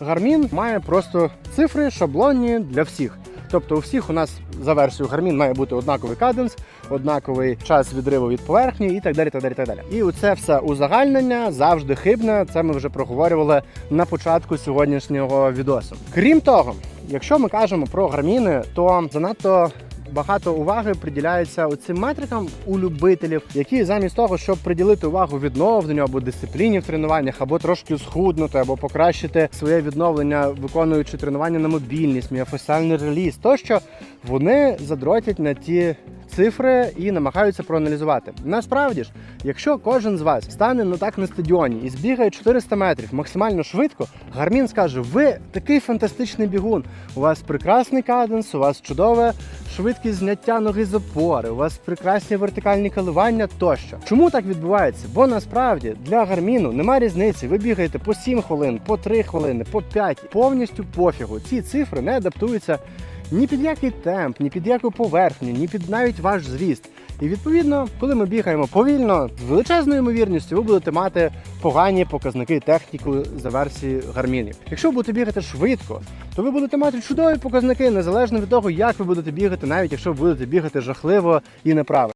Garmin має просто цифри шаблонні для всіх. Тобто у всіх у нас за версією Garmin має бути однаковий каденс, однаковий час відриву від поверхні і так далі. так далі, так далі. І оце все узагальнення завжди хибне. Це ми вже проговорювали на початку сьогоднішнього відосу. Крім того, якщо ми кажемо про гарміни, то занадто багато уваги приділяється цим метрикам у любителів, які замість того, щоб приділити увагу відновленню або дисципліні в тренуваннях, або трошки схуднути, або покращити своє відновлення, виконуючи тренування на мобільність, міофасіальний реліз, тощо вони задротять на ті цифри і намагаються проаналізувати. Насправді ж, якщо кожен з вас стане ну так на стадіоні і збігає 400 метрів максимально швидко, Гармін скаже: ви такий фантастичний бігун. У вас прекрасний каденс, у вас чудове швидкість зняття ноги з опори, у вас прекрасні вертикальні коливання тощо. Чому так відбувається? Бо насправді для гарміну нема різниці. Ви бігаєте по 7 хвилин, по 3 хвилини, по 5. Повністю пофігу. Ці цифри не адаптуються ні під який темп, ні під яку поверхню, ні під навіть ваш зріст. І відповідно, коли ми бігаємо повільно, з величезною ймовірністю ви будете мати погані показники техніку за версією гармінів. Якщо ви будете бігати швидко, то ви будете мати чудові показники незалежно від того, як ви будете бігати, навіть якщо ви будете бігати жахливо і неправильно.